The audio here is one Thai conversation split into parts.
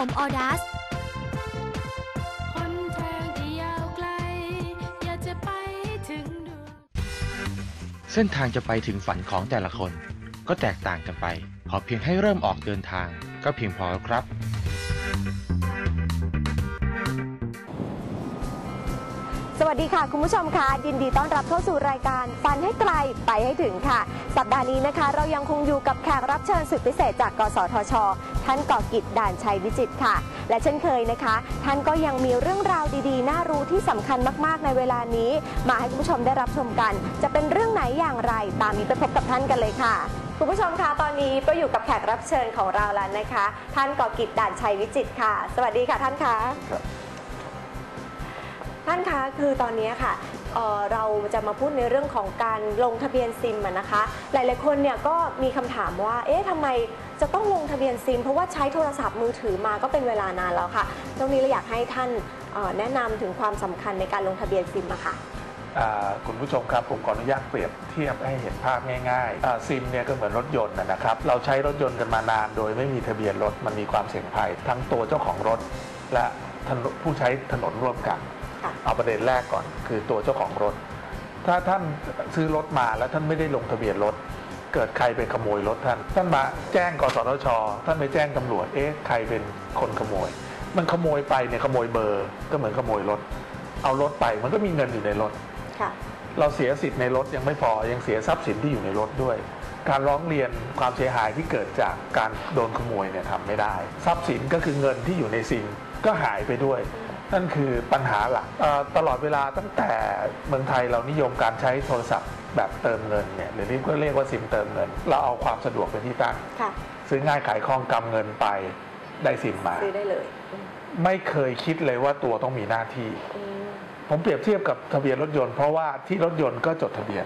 ห้ถึงดวงเส้นทางจะไปถึงฝันของแต่ละคน ก็แตกต่างกันไป พอเพียงให้เริ่มออกเดินทาง ก็เพียงพอแล้วครับ วัสดีค่ะ คุณผู้ชมคะยินดีต้อนรับเข้าสู่รายการฟันให้ไกลไปให้ถึงค่ะ สัปดาห์นี้นะคะ เรายังคงอยู่กับแขกรับเชิญสุดพิเศษจากกสทช ท่านก่อกิจด่านชัยวิจิตค่ะ และเช่นเคยนะคะ ท่านก็ยังมีเรื่องราวดีๆ น่ารู้ที่สำคัญมากๆ ในเวลานี้ มาให้คุณผู้ชมได้รับชมกัน จะเป็นเรื่องไหนอย่างไร ตามนี้ไปพบกับท่านกันเลยค่ะคุณผู้ชมคะตอนนี้ก็อยู่กับแขกรับเชิญของเราแล้วนะคะ ท่านก่อกิจด่านชัยวิจิตค่ะ สวัสดีค่ะท่านคะ ท่านคะคือตอนนี้ค่ะเเราจะมาพูดในเรื่องของการลงทะเบียนซิมนะคะ หลายๆคนเนี่ยก็มีคำถามว่า เอ๊ะทำไมจะต้องลงทะเบียนซิม เพราะว่าใช้โทรศัพท์มือถือมาก็เป็นเวลานานแล้วค่ะ ตรงนี้เราอยากให้ท่านแนะนำถึงความสำคัญในการลงทะเบียนซิมอะค่ะคุณผู้ชมครับผมขออนุญาตเปรียบเทียบให้เห็นภาพง่ายๆซิมเนี่ยก็เหมือนรถยนต์นะครับ เราใช้รถยนต์กันมานาน โดยไม่มีทะเบียนรถมันมีความเสี่ยงภัย ทั้งตัวเจ้าของรถและผู้ใช้ถนนร่วมกัน เอาประเด็นแรกก่อน คือตัวเจ้าของรถ ถ้าท่านซื้อรถมาแล้วท่านไม่ได้ลงทะเบียนรถ เกิดใครไปขโมยรถท่าน ท่านมาแจ้งกสทช ท่านไปแจ้งตำรวจ เอ๊ะใครเป็นคนขโมย มันขโมยไปเนี่ยขโมยเบอร์ ก็เหมือนขโมยรถ เอารถไปมันก็มีเงินอยู่ในรถค่ะเราเสียสิทธิ์ในรถยังไม่พอยังเสียทรัพย์สินที่อยู่ในรถด้วย การร้องเรียนความเสียหายที่เกิดจากการโดนขโมยเนี่ยทำไม่ได้ ทรัพย์สินก็คือเงินที่อยู่ในซิมก็หายไปด้วย นั่นคือปัญหาหลักเอ่อตลอดเวลาตั้งแต่เมืองไทยเรานิยมการใช้โทรศัพท์แบบเติมเงินเนี่ยหรือที่ก็เรียกว่าซิมเติมเงิน เราเอาความสะดวกเป็นที่ตั้งค่ะซื้อง่ายขายคล่องกำเงินไปได้ซิมมาซื้อได้เลยอืมไม่เคยคิดเลยว่าตัวต้องมีหน้าที่อืมผมเปรียบเทียบกับทะเบียนรถยนต์เพราะว่าที่รถยนต์ก็จดทะเบียน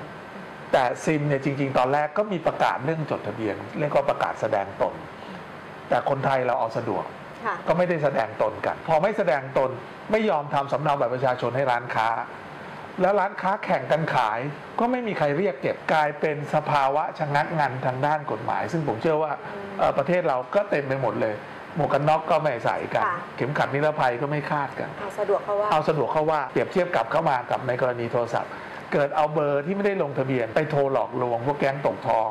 แต่ซิมเนี่ยจริง ๆ ตอนแรกก็มีประกาศเรื่องจดทะเบียนเรียกว่าประกาศแสดงตน แต่คนไทยเราเอาสะดวก ค่ะก็ไม่ได้แสดงตนกัน พอไม่แสดงตนไม่ยอมทำสำเนาบัตรประชาชนให้ร้านค้า แล้วร้านค้าแข่งกันขาย ก็ไม่มีใครเรียกเก็บกลายเป็นสภาวะชะงักงันทางด้านกฎหมาย ซึ่งผมเชื่อว่าเอ่อประเทศเราก็เต็มไปหมดเลยหมวกกันน็อกก็ไม่ใส่กันค่ะเข็มขัดนิรภัยก็ไม่คาดกัน เอาสะดวกเพราะว่าเอาสะดวกเข้าว่าเปรียบเทียบกับเข้ามากับในกรณีโทรศัพท์ เกิดเอาเบอร์ที่ไม่ได้ลงทะเบียนไปโทรหลอกลวงพวกแก๊งตกทอง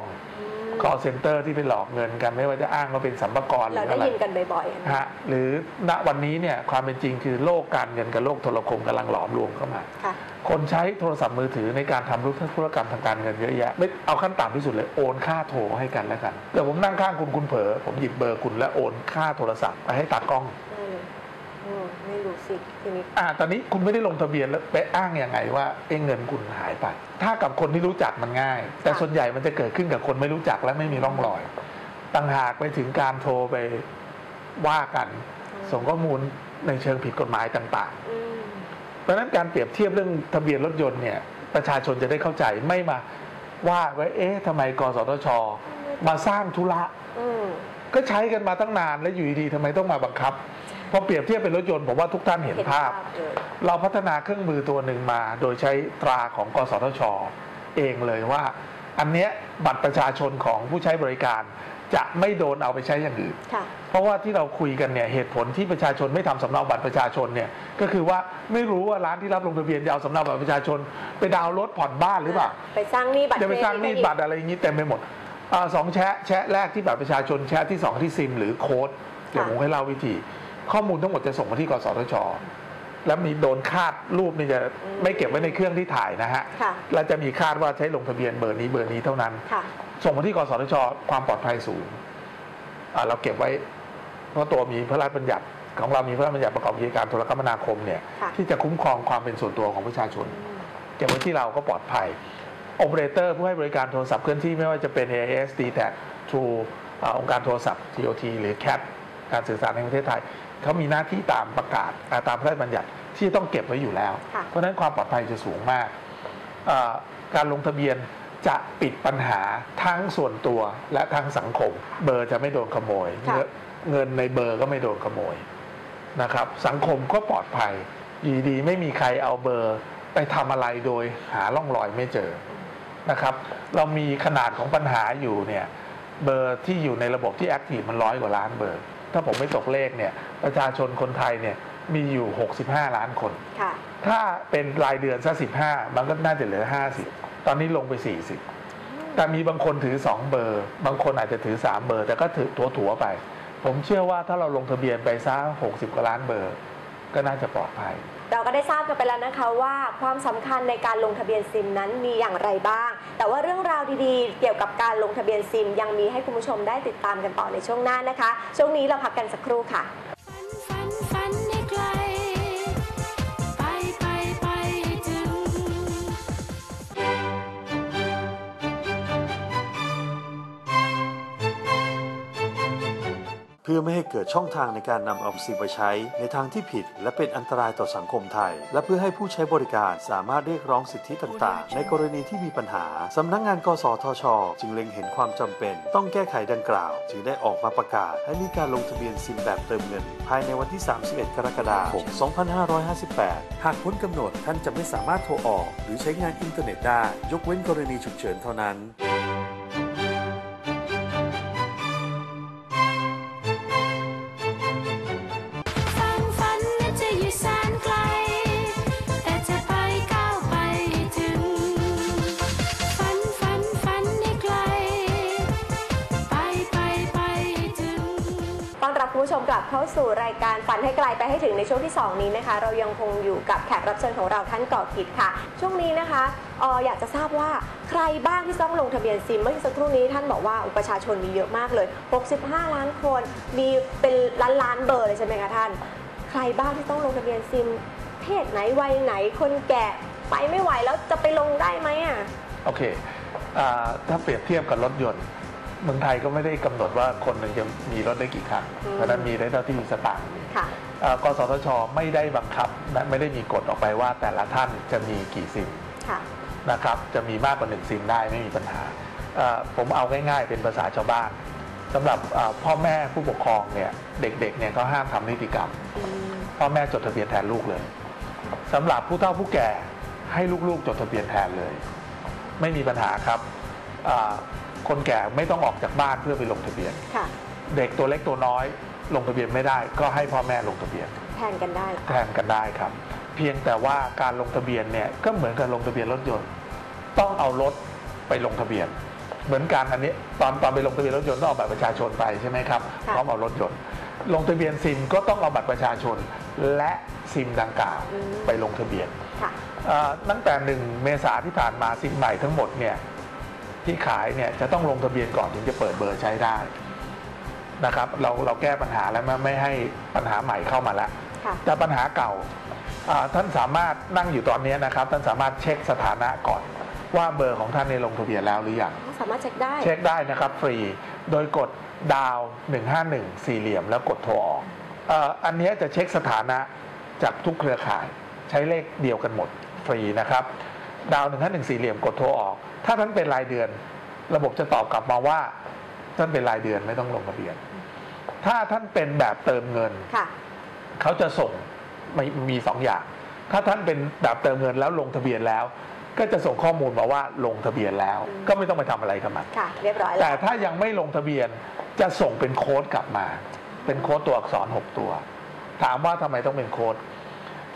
call center ที่ไปหลอกเงินกันไม่ว่าจะอ้างว่าเป็นสัมภาระหรืเราอได้อะไรยินกันบ่อยๆนะฮะหรือณวันนี้เนี่ยความเป็นจริงคือโลกการเงินกับโลกโทรคมกำลังหลอมรวมเข้ามาค่ะคนใช้โทรศัพท์มือถือในการทำธุรกรรมทางการเงินเยอะแยะไม่เอาขั้นต่ำที่สุดเลยโอนค่าโทรให้กันแล้วกันเดี๋ยวผมนั่งข้างคุณคุณเผลอผมหยิบเบอร์คุณและโอนค่าโทรศัพท์ไปให้ตากล้อง ได้เลยอืมไม่รู้ สิทีนี้อ่าตอนนี้คุณไม่ได้ลงทะเบียนแล้วไปอ้างยังไงว่าเอ้เงินคุณหายไป ถ้ากับคนที่รู้จักมันง่าย แต่ค่ะส่วนใหญ่มันจะเกิดขึ้นกับคนไม่รู้จักและไม่มีร่องรอยต่างหากไปถึงการโทรไปว่ากัน ส่งข้อมูลในเชิงผิดกฎหมายต่างอืมๆเพราะฉะนั้นการเปรียบเทียบเรื่องทะเบียนรถยนต์เนี่ย ประชาชนจะได้เข้าใจไม่มาว่าไว้เอ๊ะทำไมกสทช มาสร้างธุระอืมก็ใช้กันมาตั้งนานแล้วอยู่ดีๆทำไมต้องมาบังคับ พอเปรียบเทียบเป็นรถยนต์ผมว่าทุกท่านเห็นภาพเลยเราพัฒนาเครื่องมือตัวหนึ่งมา โดยใช้ตราของกสทช เองเลยว่า อันเนี้ยบัตรประชาชนของผู้ใช้บริการจะไม่โดนเอาไปใช้อย่างอื่นค่ะเพราะว่าที่เราคุยกันเนี่ยเหตุผลที่ประชาชนไม่ทำสำเนาบัตรประชาชนเนี่ยก็คือว่าไม่รู้ว่าร้านที่รับลงทะเบียนจะเอาสำเนาบัตรประชาชน ไปดาวน์รถผ่อนบ้านหรือเปล่าไปสร้างหนี้บัตรจะไปสร้างหนี้เครดิตบัตรอะไรอย่างนี้เต็มไปหมดอาสองแชะแชะแรกที่บัตรประชาชนแชะที่สองที่ซิมหรือโค้ดเดี๋ยวผมให้เล่าวิธี ข้อมูลทั้งหมดจะส่งมาที่กสทช แล้วมีโดนคาดรูปนี่จะไม่เก็บไว้ในเครื่องที่ถ่ายนะฮะค่ะแล้วจะมีคาดว่าใช้ลงทะเบียนเบอร์นี้เบอร์นี้เท่านั้น ค่ะ ส่งมาที่กสทช ความปลอดภัยสูงอ่าเราเก็บไว้ เพราะตัวมีพระราชบัญญัติของเรามีพระราชบัญญัติประกอบกิจการโทรคมนาคมเนี่ยค่ะ ที่จะคุ้มครองความเป็นส่วนตัวของประชาชน เก็บไว้ที่เราก็ปลอดภัย โอเปอเรเตอร์ผู้ให้บริการโทรศัพท์เคลื่อนที่ไม่ว่าจะเป็น AIS d t a c True อ่าองค์การโทรศัพท์ TOT หรือ CAT การสื่อสารในประเทศไทย เขามีหน้าที่ตามประกาศอ่าตามพระราชบัญญัติที่ต้องเก็บไว้อยู่แล้วค่ะเพราะฉะนั้นความปลอดภัยจะสูงมากอ่าการลงทะเบียนจะปิดปัญหาทั้งส่วนตัวและทั้งสังคม เบอร์จะไม่โดนขโมยค่ะเงินเงินในเบอร์ก็ไม่โดนขโมยนะครับ สังคมก็ปลอดภัยอยีดีไม่มีใครเอาเบอร์ไปทำอะไรโดยหาร่องรอยไม่เจอนะครับ เรามีขนาดของปัญหาอยู่เนี่ยเบอร์ที่อยู่ในระบบที่แอคทีฟมันร้อยกว่าล้านเบอร์ ถ้าผมไม่ตกเลขเนี่ยประชาชนคนไทยเนี่ยมีอยู่ 65 ล้านคนค่ะถ้าเป็นรายเดือนสักสิบห้ามันก็น่าจะเหลือ 50 ตอนนี้ลงไป 40 แต่มีบางคนถือ 2 เบอร์ บางคนอาจจะถือ 3 เบอร์ แต่ก็ถือถัวถัวๆไป ผมเชื่อว่าถ้าเราลงทะเบียนไปซะ60 กว่าล้านเบอร์ ก็น่าจะปลอดภัย เราก็ได้ทราบกันไปแล้วนะคะว่าความสำคัญในการลงทะเบียนซิมนั้นมีอย่างไรบ้าง แต่ว่าเรื่องราวดีๆ เกี่ยวกับการลงทะเบียนซิม ยังมีให้คุณผู้ชมได้ติดตามกันต่อในช่วงหน้านะคะ ช่วงนี้เราพักกันสักครู่ค่ะ เพื่อไม่ให้เกิดช่องทางในการนำเอาสิ่งไปใช้ในทางที่ผิด และเป็นอันตรายต่อสังคมไทย และเพื่อให้ผู้ใช้บริการสามารถเรียกร้องสิทธิต่างๆ ในกรณีที่มีปัญหาสำนักงาน กสทช จึงเล็งเห็นความจำเป็น ต้องแก้ไขดังกล่าว จึงได้ออกมาประกาศ ให้มีการลงทะเบียนซิมแบบเติมเงิน ภายในวันที่ 31 กรกฎาคม 2558 หากพ้นกำหนดท่านจะไม่สามารถโทรออก หรือใช้งานอินเทอร์เน็ตได้ ยกเว้นกรณีฉุกเฉินเท่านั้น บเข้าสู่รายการฝันให้ไกลไปให้ถึงในช่วงที่ 2 นี้นะคะ เรายังคงอยู่กับแขกรับเชิญของเราท่านก่อกิจค่ะ ช่วงนี้นะคะอออยากจะทราบว่าใครบ้างที่ต้องลงทะเบียนซิมเมื่อสักครู่นี้ท่านบอกว่าประชาชนมีเยอะมากเลย 65 ล้านคน มีเป็นล้านล้านเบอร์เลยใช่ไหมคะท่าน ใครบ้างที่ต้องลงทะเบียนซิม เพศไหนวัยไหนคนแก่ไปไม่ไหวแล้วจะไปลงได้ไหมอะ โอเคอถ้าเปรียบเทียบกับรถยนต์ เมืองไทยก็ไม่ได้กำหนดว่าคนหนึ่งจะมีรถได้กี่คันอืมเพราะฉะนั้นมีได้เท่าที่มีสตางค์ค่ะอ่ากสทช ไม่ได้บังคับและไม่ได้มีกฎออกไปว่าแต่ละท่านจะมีกี่ซิมค่ะนะครับ จะมีมากกว่าหนึ่งซิมได้ไม่มีปัญหาอ่าผมเอาง่ายๆเป็นภาษาชาวบ้านสำหรับอ่าพ่อแม่ผู้ปกครองเนี่ยเด็กๆเนี่ยก็ห้ามทำนิติกรรม พ่อแม่จดทะเบียนแทนลูกเลยสำหรับผู้เฒ่าผู้แก่ให้ลูกๆจดทะเบียนแทนเลย ไม่มีปัญหาครับอ่า คนแก่ไม่ต้องออกจากบ้านเพื่อไปลงทะเบียน ค่ะ เด็กตัวเล็กตัวน้อยลงทะเบียนไม่ได้ ก็ให้พ่อแม่ลงทะเบียนแทนกันได้เหรอแทนกันได้ครับ เพียงแต่ว่าการลงทะเบียนเนี่ยก็เหมือนกับลงทะเบียนรถยนต์ ต้องเอารถไปลงทะเบียน เหมือนกันอันนี้ตอนตอนไปลงทะเบียนรถยนต์ต้องเอาบัตรประชาชนไปใช่ไหมครับพร้อมเอารถยนต์ ลงทะเบียนซิมก็ต้องเอาบัตรประชาชนและซิมดังกล่าวไปลงทะเบียน ค่ะ เอ่อตั้งแต่หนึ่งเมษาที่ผ่านมาซิมใหม่ทั้งหมดเนี่ย ที่ขายเนี่ยจะต้องลงทะเบียนก่อนถึงจะเปิดเบอร์ใช้ได้นะครับ เราเราแก้ปัญหาแล้วไม่ไม่ให้ปัญหาใหม่เข้ามาแล้วค่ะแต่ปัญหาเก่าอ่าท่านสามารถนั่งอยู่ตอนนี้นะครับ ท่านสามารถเช็คสถานะก่อน ว่าเบอร์ของท่านในยลงทะเบียนแล้วหรือยังสามารถเช็คได้เช็คได้นะครับฟรี โดยกดดาว151 สี่เหลี่ยมแล้วกดโทรออกเอ่ออันเนี้ยจะเช็คสถานะจากทุกเครือข่าย ใช้เลขเดียวกันหมดฟรีนะครับ ดาว151สี่เหลี่ยมกดโทรออก ถ้าท่านเป็นรายเดือน ระบบจะตอบกลับมาว่า ท่านเป็นรายเดือนไม่ต้องลงทะเบียน ถ้าท่านเป็นแบบเติมเงินค่ะเขาจะส่งมีมีสองอย่าง ถ้าท่านเป็นแบบเติมเงินแล้วลงทะเบียนแล้ว ก็จะส่งข้อมูลมาว่าลงทะเบียนแล้วอืมก็ไม่ต้องไปทำอะไรกับมันค่ะเรียบร้อยแต่แล้วถ้ายังไม่ลงทะเบียนจะส่งเป็นโค้ดกลับมา เป็นโค้ดตัวอักษร 6 ตัว ถามว่าทำไมต้องเป็นโค้ด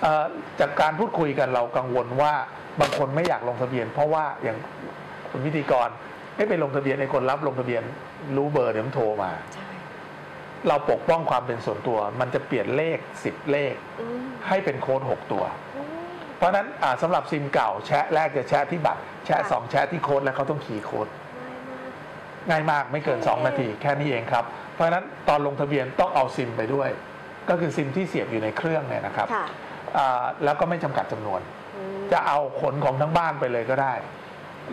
เอ่อจากการพูดคุยกันเรากังวลว่า บางคนไม่อยากลงทะเบียน เพราะว่าอย่างคุณพิธีกรไม่ไปลงทะเบียนไอ้คนรับลงทะเบียนรู้เบอร์เดี๋ยวมันโทรมาใช่เราปกป้องความเป็นส่วนตัว มันจะเปลี่ยนเลข10เลขอืมให้เป็นโค้ด6ตัวอืมเพราะฉะนั้นอ่าสำหรับซิมเก่าแชะแรกจะแชะที่บัตรแชะค่ะสองแชะที่โค้ดแล้วเขาต้องคีย์โค้ดง่ายมากง่ายมากไม่เกินแค่นี้2นาทีแค่นี้เองครับ เพราะฉะนั้นตอนลงทะเบียนต้องเอาซิมไปด้วย ก็คือซิมที่เสียบอยู่ในเครื่องเนี่ยนะครับค่ะอ่าแล้วก็ไม่จำกัดจำนวนอืม จะเอาขนของทั้งบ้านไปเลยก็ได้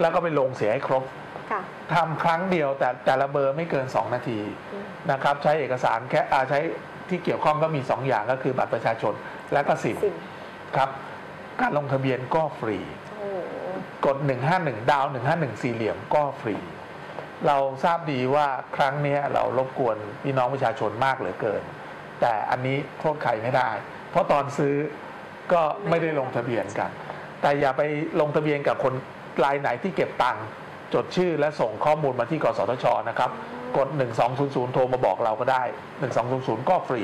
แล้วก็ไปลงเสียให้ครบค่ะทำครั้งเดียวแต่แต่ละเบอร์ไม่เกิน 2 นาทีอืมนะครับ ใช้เอกสารแค่อ่าใช้ที่เกี่ยวข้องก็มี 2 อย่างก็คือบัตรประชาชนและก็สิมซิมครับ การลงทะเบียนก็ฟรีโอ้โหกด 151 ดาว 151 สี่เหลี่ยมก็ฟรี เราทราบดีว่าครั้งเนี้ยเรารบกวนพี่น้องประชาชนมากเหลือเกิน แต่อันนี้โทษใครไม่ได้ เพราะตอนซื้อ ก็ไม่ได้ลงทะเบียนกัน แต่อย่าไปลงทะเบียนกับคนรายไหนที่เก็บตังค์จดชื่อและส่งข้อมูลมาที่กสทชนะครับ กด 1200 โทรมาบอกเราก็ได้ 1200 ก็ฟรี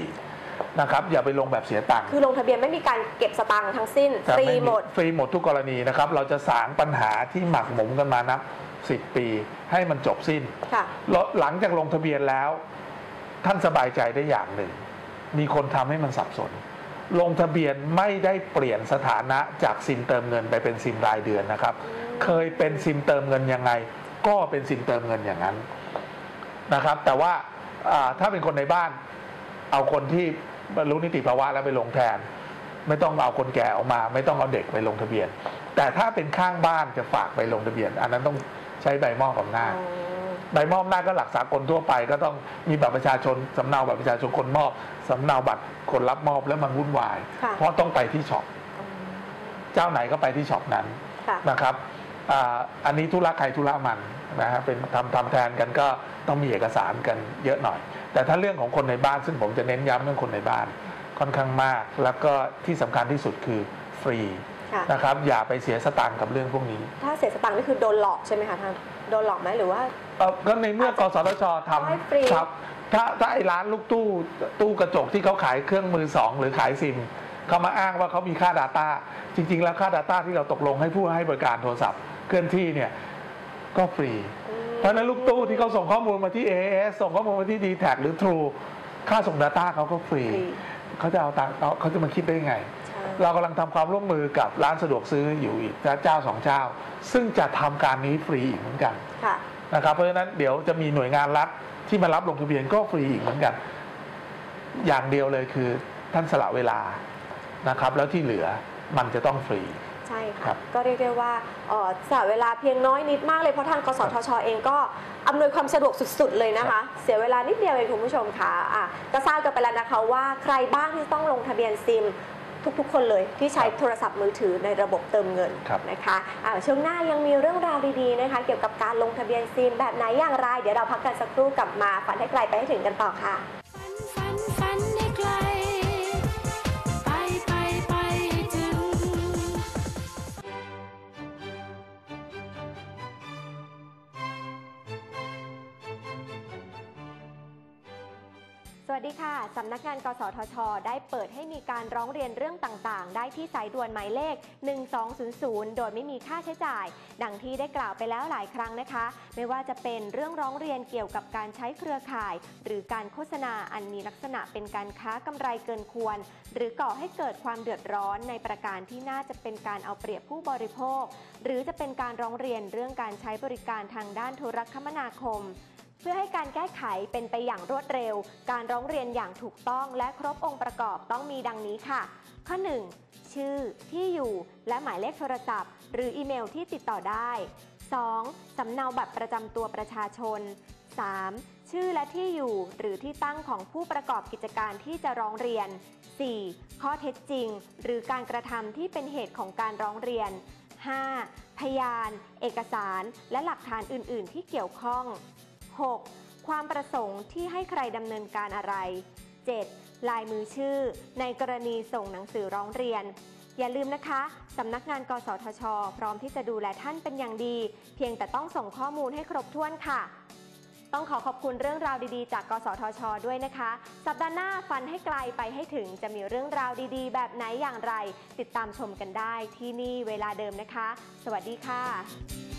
นะครับอย่าไปลงแบบเสียตังค์คือลงทะเบียนไม่มีการเก็บสตังค์ทั้งสิ้นจะฟรีไหมดฟรีหมดทุกกรณีนะครับ เราจะสางปัญหาที่หมักหมมกันมานับสิบปีให้มันจบสิ้นค่ะแล้วหลังจากลงทะเบียนแล้ว ท่านสบายใจได้อย่างหนึ่ง มีคนทำให้มันสับสน ลงทะเบียนไม่ได้เปลี่ยนสถานะจากซิมเติมเงินไปเป็นซิมรายเดือนนะครับ เคยเป็นซิมเติมเงินยังไง ก็เป็นซิมเติมเงินอย่างนั้นนะครับ แต่ว่าอ่าถ้าเป็นคนในบ้าน เอาคนที่บรรลุนิติภาวะแล้วไปลงแทน ไม่ต้องเอาคนแก่ออกมา ไม่ต้องเอาเด็กไปลงทะเบียน แต่ถ้าเป็นข้างบ้านจะฝากไปลงทะเบียน อันนั้นต้องใช้ใบมอบอำนาจใบมอบอำนาจก็หลักสากลทั่วไป ก็ต้องมีบัตรประชาชนสำเนาบัตรประชาชนคนมอบ สำเนาบัตรคนรับมอบแล้วมันวุ่นวาย ค่ะเพราะต้องไปที่ช็อปเจ้าไหนก็ไปที่ช็อปนั้นค่ะ นะครับอ่าอันนี้ธุระใครธุระมันนะฮะเป็นทำทำแทนกันก็ต้องมีเอกสารกันเยอะหน่อย แต่ถ้าเรื่องของคนในบ้านซึ่งผมจะเน้นย้ำเรื่องคนในบ้าน ค่อนข้างมาก แล้วก็ที่สำคัญที่สุดคือฟรีค่ะ นะครับอย่าไปเสียสตางค์กับเรื่องพวกนี้ ถ้าเสียสตังค์นี่คือโดนหลอกใช่ไหมคะท่าน โดนหลอกไหมหรือว่า เอ่อก็ในเมื่อกสทชทให้ฟรีำครับ ถ้าถ้าไอ้ร้านลูกตู้ตู้กระจกที่เขาขายเครื่องมือสองหรือขายซิมเขามาอ้างว่าเขามีค่า Data จริง ๆ แล้วค่า Data ที่เราตกลงให้ผู้ให้บริการโทรศัพท์ เคลื่อนที่เนี่ยก็ฟรี เพราะฉะนั้นลูกตู้ที่เขาส่งข้อมูลมาที่ AAS ส่งข้อมูลมาที่ d t แทหรือ True ค่าส่ง Data เขาก็ฟรีฟรี เขาจะเอาตังค์เอาเขาจะมาคิดได้ยังไงใช่ เรากำลังทำความร่วมมือกับร้านสะดวกซื้ออยู่อีกเจ้าสองเจ้า ซึ่งจะทำการนี้ฟรีอีกเหมือนกันค่ะ นะครับ เพราะฉะนั้นเดี๋ยวจะมีหน่วยงานรัฐที่มารับลงทะเบียนก็ฟรีอีกเหมือนกัน อย่างเดียวเลยคือท่านสละเวลานะครับ แล้วที่เหลือมันจะต้องฟรี ใช่ครัค่ะ บ ก็เรียกได้ว่าเอ่อสละเวลาเพียงน้อยนิดมากเลย เพราะทางกสทชเองก็อำนวยความสะดวกสุด ๆ เลยนะคะ เสียเวลานิดเดียวเองคุณผู้ชมค่ะอะก็ทราบกันไปแล้วนะคะว่าใครบ้างที่ต้องลงทะเบียนซิม ทุกๆ คนเลยที่ใช้โทรศัพท์มือถือในระบบเติมเงินครับนะคะอะช่วงหน้ายังมีเรื่องราวดีๆนะคะ เกี่ยวกับการลงทะเบียนซิมแบบไหนอย่างไร เดี๋ยวเราพักกันสักครู่กลับมาฝันให้ไกลไปให้ถึงกันต่อค่ะ วัสดีค่ะ สำนักงานกสทช ได้เปิดให้มีการร้องเรียนเรื่องต่างๆ ได้ที่สายด่วนหมายเลข 1200 โดยไม่มีค่าใช้จ่าย ดังที่ได้กล่าวไปแล้วหลายครั้งนะคะ ไม่ว่าจะเป็นเรื่องร้องเรียนเกี่ยวกับการใช้เครือข่าย หรือการโฆษณาอันมีลักษณะเป็นการค้ากำไรเกินควร หรือก่อให้เกิดความเดือดร้อนในประการที่น่าจะเป็นการเอาเปรียบผู้บริโภค หรือจะเป็นการร้องเรียนเรื่องการใช้บริการทางด้านโทรคมนาคม เพื่อให้การแก้ไขเป็นไปอย่างรวดเร็ว การร้องเรียนอย่างถูกต้องและครบองค์ประกอบต้องมีดังนี้ค่ะ ข้อ 1. ชื่อ ที่อยู่ และหมายเลขโทรศัพท์ หรืออีเมลที่ติดต่อได้ 2. สำเนาบัตรประจำตัวประชาชน 3. ชื่อและที่อยู่หรือที่ตั้งของผู้ประกอบกิจการที่จะร้องเรียน 4. ข้อเท็จจริง หรือการกระทำที่เป็นเหตุของการร้องเรียน 5. พยาน เอกสาร และหลักฐานอื่น ๆ ที่เกี่ยวข้อง 6. ความประสงค์ที่ให้ใครดำเนินการอะไร 7. ลายมือชื่อ ในกรณีส่งหนังสือร้องเรียน อย่าลืมนะคะสำนักงานกสทช พร้อมที่จะดูแลท่านเป็นอย่างดี เพียงแต่ต้องส่งข้อมูลให้ครบถ้วนค่ะต้องขอขอบคุณเรื่องราวดีๆ จาก กสทช ด้วยนะคะ สัปดาห์หน้าฟันให้ไกลไปให้ถึงจะมีเรื่องราวดีๆ แบบไหนอย่างไร ติดตามชมกันได้ที่นี่เวลาเดิมนะคะ สวัสดีค่ะ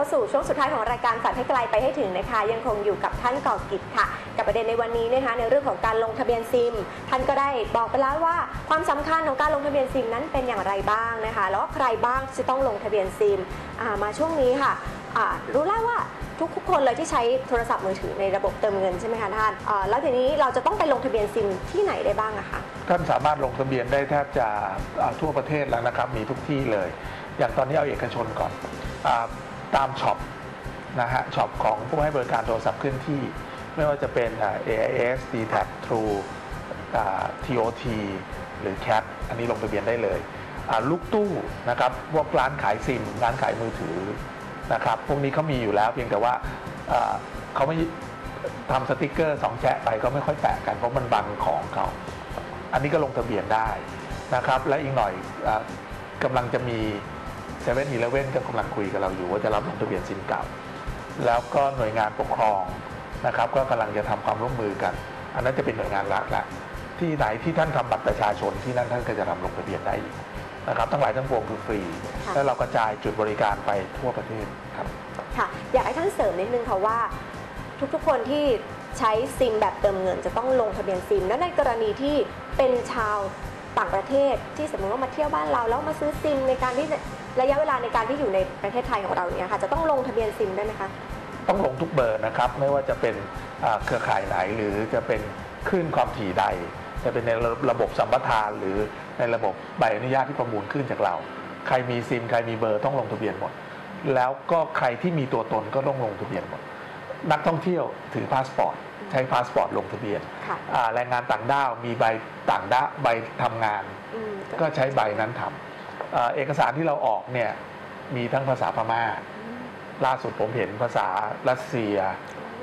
เข้าสู่ช่วงสุดท้ายของรายการฝันให้ไกลไปให้ถึงนะคะ ยังคงอยู่กับท่านก่อกิจค่ะ กับประเด็นในวันนี้นะคะในเรื่องของการลงทะเบียนซิม ท่านก็ได้บอกไปแล้วว่า ความสำคัญของการลงทะเบียนซิมนั้นเป็นอย่างไรบ้างนะคะ แล้วใครบ้างที่ต้องลงทะเบียนซิมมาช่วงนี้ค่ะรู้แล้วว่าทุกๆคนเลยที่ใช้โทรศัพท์มือถือในระบบเติมเงินใช่ไหมคะท่านแล้วทีนี้เราจะต้องไปลงทะเบียนซิมที่ไหนได้บ้างอะคะท่านสามารถลงทะเบียนได้แทบจะทั่วประเทศแล้วนะครับมีทุกที่เลย อย่างตอนนี้เอาเอกชนก่อนอ ตามช็อปนะฮะช็อปของผู้ให้บริการโทรศัพท์เคลื่อนที่ ไม่ว่าจะเป็น AIS d t a c True TOT หรือ CAT อันนี้ลงทะเบียนได้เลยลูกตู้นะครับพวกร้านขายซิมร้านขายมือถือนะครับพวกนี้เขามีอยู่แล้วเพียงแต่ว่าเขาไม่ทำสติกเกอร์สองแชะไปก็ไม่ค่อยแปะกันเพราะมันบังของเขา อันนี้ก็ลงทะเบียนได้นะครับ และอีกหน่อยอกำลังจะมี เซเว่นอีเลเว่นก็กำลังคุยกับเราอยู่ว่าจะรับลงทะเบียนซิมเก่า แล้วก็หน่วยงานปกครองนะครับ ก็กำลังจะทำความร่วมมือกัน อันนั้นจะเป็นหน่วยงานรัฐละที่ไหนที่ท่านทำบัตรประชาชนที่นั่นท่านก็จะทำลงทะเบียนได้อีกนะครับทั้งหลายทั้งปวงคือฟรีค่ะแล้วเรากระจายจุดบริการไปทั่วประเทศครับค่ะอยากให้ท่านเสริมนิดนึงค่ะว่า ทุกๆคนที่ใช้ซิมแบบเติมเงินจะต้องลงทะเบียนซิม และในกรณีที่เป็นชาวต่างประเทศที่สมมติว่ามาเที่ยวบ้านเราแล้วมาซื้อซิมในการที่ ระยะเวลาในการที่อยู่ในประเทศไทยของเราเนี่ยค่ะจะต้องลงทะเบียนซิมได้ไหมคะ ต้องลงทุกเบอร์นะครับ ไม่ว่าจะเป็นอ่าเครือข่ายไหนหรือจะเป็นคลื่นความถี่ใด จะเป็นในระบบสัมปทาน หรือในระบบใบอนุญาตที่ประมูลขึ้นจากเรา ใครมีซิม ใครมีเบอร์ต้องลงทะเบียนหมด แล้วก็ใครที่มีตัวตนก็ต้องลงทะเบียนหมด นักท่องเที่ยวถือพาสปอร์ตใช้พาสปอร์ตลงทะเบียนค่ะอ่าแรงงานต่างด้าวมีใบต่างด้าวใบทำงานอืมก็ใช้ใบนั้นทำอ่า เอกสารที่เราออกเนี่ยมีทั้งภาษาพม่า ล่าสุดผมเห็นภาษารัสเซีย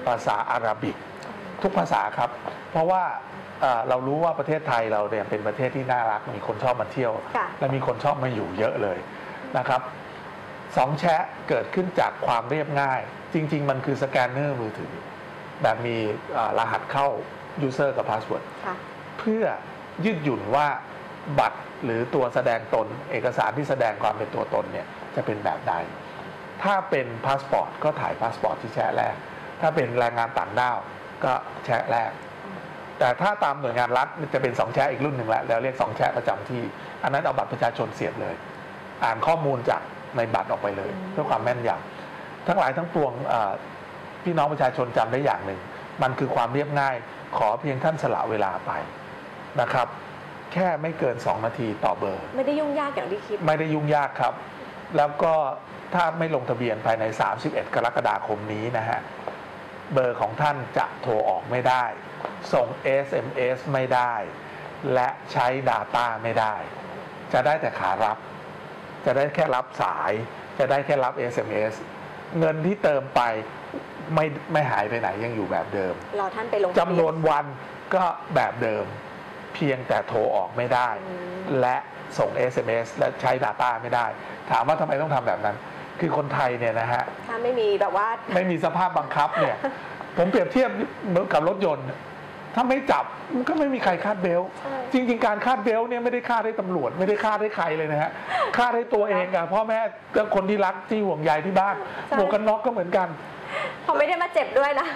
ภาษาอาหรับิก ทุกภาษาครับ เพราะว่าเอ่อเรารู้ว่าประเทศไทยเราเนี่ยเป็นประเทศที่น่ารักมีคนชอบมาเที่ยวค่ะและมีคนชอบมาอยู่เยอะเลยนะครับสองแชะเกิดขึ้นจากความเรียบง่าย จริง ๆ มันคือสแกนเนอร์มือถือ แบบมีเอ่อรหัสเข้า user กับ password ค่ะเพื่อยืดหยุ่นว่าบัตร หรือตัวแสดงตน เอกสารที่แสดงความเป็นตัวตนเนี่ยจะเป็นแบบใด ถ้าเป็นพาสปอร์ตก็ถ่ายพาสปอร์ตที่แชะแรก ถ้าเป็นแรงงานต่างด้าวก็แชะแรก แต่ถ้าตามหน่วยงานรัฐจะเป็นสองแชะอีกรุ่นหนึ่งแล้วแล้วเรียกสองแชะประจำที่ อันนั้นเอาบัตรประชาชนเสียบเลย อ่านข้อมูลจากในบัตรออกไปเลยเพื่อความแม่นยำทั้งหลายทั้งปวงเอ่อพี่น้องประชาชนจำได้อย่างหนึ่ง มันคือความเรียบง่าย ขอเพียงท่านสละเวลาไปนะครับ แค่ไม่เกิน 2 นาทีต่อเบอร์ ไม่ได้ยุ่งยากอย่างที่คิด ไม่ได้ยุ่งยากครับ แล้วก็ถ้าไม่ลงทะเบียนภายใน 31 กรกฎาคมนี้นะฮะ เบอร์ของท่านจะโทรออกไม่ได้ ส่ง SMS ไม่ได้ และใช้ Data ไม่ได้ จะได้แต่ขารับ จะได้แค่รับสาย จะได้แค่รับ SMS เงินที่เติมไปไม่ไม่หายไปไหนยังอยู่แบบเดิม รอท่านไปลงทะจำเบีนยวนวันก็แบบเดิม เพียงแต่โทรออกไม่ได้อืมและส่ง SMS และใช้ Data ไม่ได้ ถามว่าทำไมต้องทำแบบนั้น คือคนไทยเนี่ยนะฮะถ้าไม่มีแบบว่าไม่มีสภาพบังคับเนี่ย ผมเปรียบเทียบเหมือนกับรถยนต์ ถ้าไม่จับมันก็ไม่มีใครคาดเบลต์ใช่จริง ๆ การคาดเบลต์เนี่ยไม่ได้คาดให้ตำรวจ ไม่ได้คาดให้ใครเลยนะฮะคาดให้ตัวเองอะพ่อแม่และคนที่รักที่ห่วงใยที่บ้านหมวกกันน็อกก็เหมือนกันเขาไม่ได้มาเจ็บด้วยนะ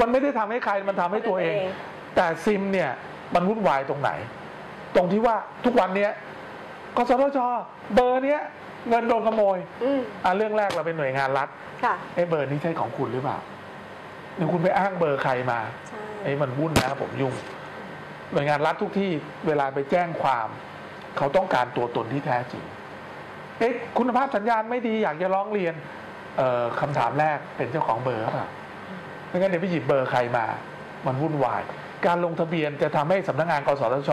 มันไม่ได้ทำให้ใครมันทำให้ตัวเองตัวเอง แต่ซิมเนี่ย มันวุ่นวายตรงไหน ตรงที่ว่าทุกวันเนี้ยกสทชเบอร์เนี้ยเงินโดนขโมยอืมอะเรื่องแรกเราเป็นหน่วยงานรัฐค่ะ ไอ้เบอร์นี้ใช่ของคุณหรือเปล่าหรือคุณไปอ้างเบอร์ใครมา ใช่ไอ้มันวุ่นนะผมยุ่ง หน่วยงานรัฐทุกที่เวลาไปแจ้งความ เขาต้องการตัวตนที่แท้จริง เอ๊ะคุณภาพสัญญาณไม่ดีอยากจะร้องเรียน เอ่อคำถามแรกเป็นเจ้าของเบอร์หรือเปล่าไม่งั้นเดี๋ยวไปหยิบเบอร์ใครมา มันวุ่นวาย การลงทะเบียนจะทำให้สำนักงานกสทช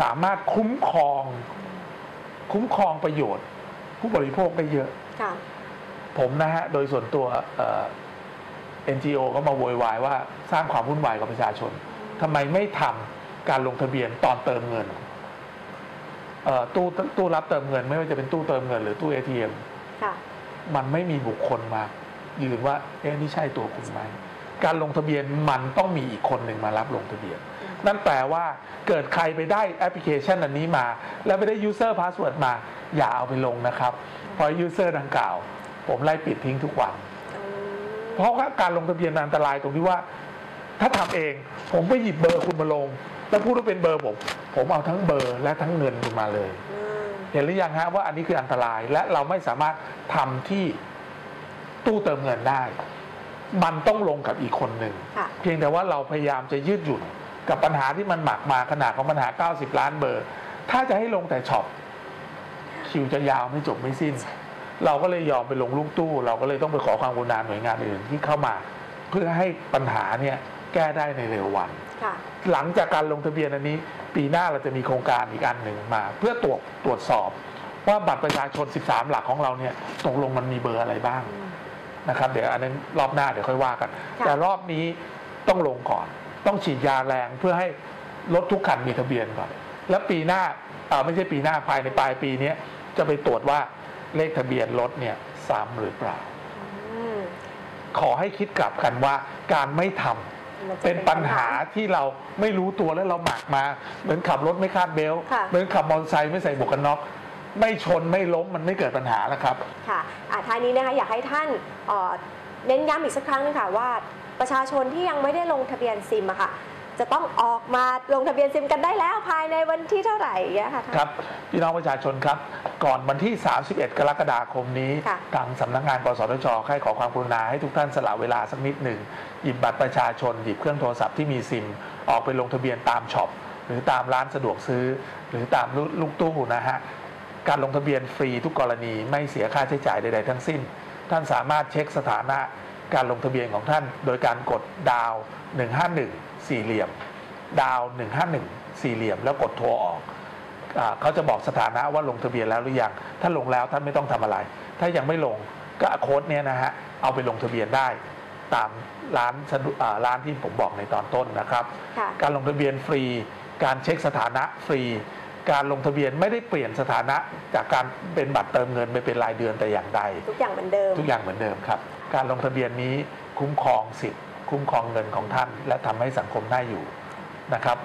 สามารถคุ้มครอง คุ้มครองประโยชน์ ผู้บริโภคได้เยอะค่ะผมนะฮะ โดยส่วนตัวเอ่อ NGO ก็มาโวยวายว่าสร้างความวุ่นวายกับประชาชนทำไมไม่ทำการลงทะเบียนตอนเติมเงินเอ่อตู้ตู้รับเติมเงิน ไม่ว่าจะเป็นตู้เติมเงินหรือตู้ ATM ค่ะมันไม่มีบุคคลมายืนว่า เอ๊ะนี่ใช่ตัวคุณไหม การลงทะเบียนมันต้องมีอีกคนหนึ่งมารับลงทะเบียน นั่นแปลว่าเกิดใครไปได้แอปพลิเคชันอันนี้มา แล้วไปได้ user password มา อย่าเอาไปลงนะครับ เพราะ user ดังกล่าว ผมไล่ปิดทิ้งทุกวัน เพราะว่าการลงทะเบียนมันอันตรายตรงที่ว่า ถ้าทำเองผมไปหยิบเบอร์คุณมาลง แล้วพูดว่าเป็นเบอร์ผม ผมเอาทั้งเบอร์และทั้งเงินคุณมาเลย เห็นหรือยังฮะว่าอันนี้คืออันตรายและเราไม่สามารถทำที่ตู้เติมเงินได้ มันต้องลงกับอีกคนหนึ่งค่ะเพียงแต่ว่าเราพยายามจะยืดหยุ่นกับปัญหาที่มันหมักมาขนาดของปัญหา 90 ล้านเบอร์ ถ้าจะให้ลงแต่ช็อปคิวจะยาวไม่จบไม่สิ้น เราก็เลยยอมไปลงลูกตู้ เราก็เลยต้องไปขอความกรุณาหน่วยงานอื่นที่เข้ามา เพื่อให้ปัญหาเนี่ยแก้ได้ในเร็ววันค่ะหลังจากการลงทะเบียนอันนี้ ปีหน้าเราจะมีโครงการอีกอันหนึ่งมา เพื่อตรวจตรวจสอบว่าบัตรประชาชน 13 หลักของเราเนี่ยตกลงมันมีเบอร์อะไรบ้าง นะครับเดี๋ยวอันนั้นรอบหน้าเดี๋ยวค่อยว่ากันค่ะแต่รอบนี้ต้องลงก่อน ต้องฉีดยาแรงเพื่อให้รถทุกคันมีทะเบียนก่อน แล้วปีหน้าเอ่อไม่ใช่ปีหน้าภายในปลายปีเนี้ยจะไปตรวจว่าเลขทะเบียนรถเนี่ยซ้ำหรือเปล่าอืมขอให้คิดกลับกันว่าการไม่ทำมันจะเป็นปัญหาที่เราไม่รู้ตัวแล้วเราหมักมา เหมือนขับรถไม่คาดเบลต์ค่ะเหมือนขับมอเตอร์ไซค์ไม่ใส่หมวกกันน็อก ไม่ชนไม่ล้มมันไม่เกิดปัญหาแล้วครับค่ะอะท้ายนี้นะคะอยากให้ท่านเอ่อเน้นย้ำอีกสักครั้งหนึงค่ะว่าประชาชนที่ยังไม่ได้ลงทะเบียนซิมอะค่ะ จะต้องออกมาลงทะเบียนซิมกันได้แล้วภายในวันที่เท่าไหร่อย่างเงี้ยค่ะท่าน ครับพี่น้องประชาชนครับ ก่อนวันที่ 31 กรกฎาคมนี้ ค่ะ ทางสำนักงานกสทชให้ขอความกรุณาให้ทุกท่านสละเวลาสักนิดหนึ่งหยิบบัตรประชาชนหยิบเครื่องโทรศัพท์ที่มีซิม ออกไปลงทะเบียนตามช็อปหรือตามร้านสะดวกซื้อ หรือตามลูกตู้นะฮะ การลงทะเบียนฟรีทุกกรณีไม่เสียค่าใช้จ่ายใด ๆ ทั้งสิ้น ท่านสามารถเช็คสถานะการลงทะเบียนของท่าน โดยการกดดาว 151 สี่เหลี่ยม ดาว 151 สี่เหลี่ยม แล้วกดโทรออกอ่าเขาจะบอกสถานะว่าลงทะเบียนแล้วหรือยังถ้าลงแล้วท่านไม่ต้องทำอะไร ถ้ายังไม่ลงก็โค้ดเนี้ยนะฮะเอาไปลงทะเบียนได้ตามร้านสะดวกอ่าร้านที่ผมบอกในตอนต้นนะครับค่ะการลงทะเบียนฟรี การเช็คสถานะฟรี การลงทะเบียนไม่ได้เปลี่ยนสถานะจากการเป็นบัตรเติมเงินไปเป็นรายเดือนแต่อย่างใด ทุกอย่างเหมือนเดิม ทุกอย่างเหมือนเดิมครับ การลงทะเบียนนี้คุ้มครองสิทธิ์ คุ้มครองเงินของท่าน และทำให้สังคมน่าอยู่นะครับ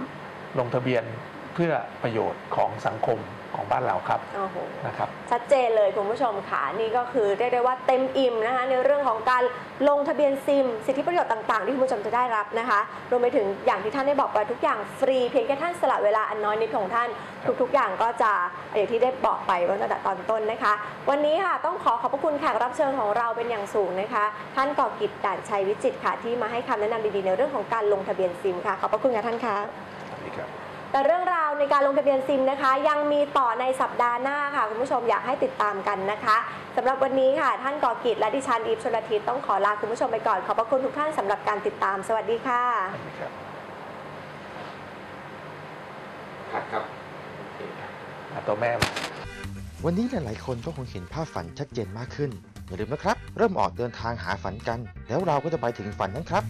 ลงทะเบียนเพื่อประโยชน์ของสังคมของบ้านเราครับโอ้โหนะครับชัดเจนเลยคุณผู้ชมค่ะนี่ก็คือเรียกได้ว่าเต็มอิ่มนะคะในเรื่องของการลงทะเบียนซิม สิทธิประโยชน์ต่างๆ ที่คุณผู้ชมจะได้รับนะคะ รวมไปถึงอย่างที่ท่านได้บอกไปทุกอย่างฟรีเพียงแค่ท่านสละเวลาอันน้อยนิดของท่าน ทุกๆ อย่างก็จะอย่างที่ได้บอกไปตั้งแต่ตอนต้นนะคะ วันนี้ค่ะต้องขอขอบพระคุณแขกรับเชิญของเราเป็นอย่างสูงนะคะ ท่านก่อกิจด่านชัยวิจิตรค่ะที่มาให้คำแนะนำดีๆในเรื่องของการลงทะเบียนซิมค่ะขอบพระคุณค่ะท่านคะสวัสดีครับ แต่เรื่องราวในการลงทะเบียนซิมนะคะ ยังมีต่อในสัปดาห์หน้าค่ะ คุณผู้ชมอยากให้ติดตามกันนะคะสำหรับวันนี้ค่ะ ท่านก่อกิจและดิฉันอีฟชลทิศต้องขอลาคุณผู้ชมไปก่อน ขอบพระคุณทุกท่านสำหรับการติดตาม สวัสดีค่ะสวัสดีครับครับครับอะตัวแม่มาวันนี้หลายๆคนก็คงเห็นภาพฝันชัดเจนมากขึ้น อย่าลืมนะครับ เริ่มออกเดินทางหาฝันกัน แล้วเราก็จะไปถึงฝันนั้นครับ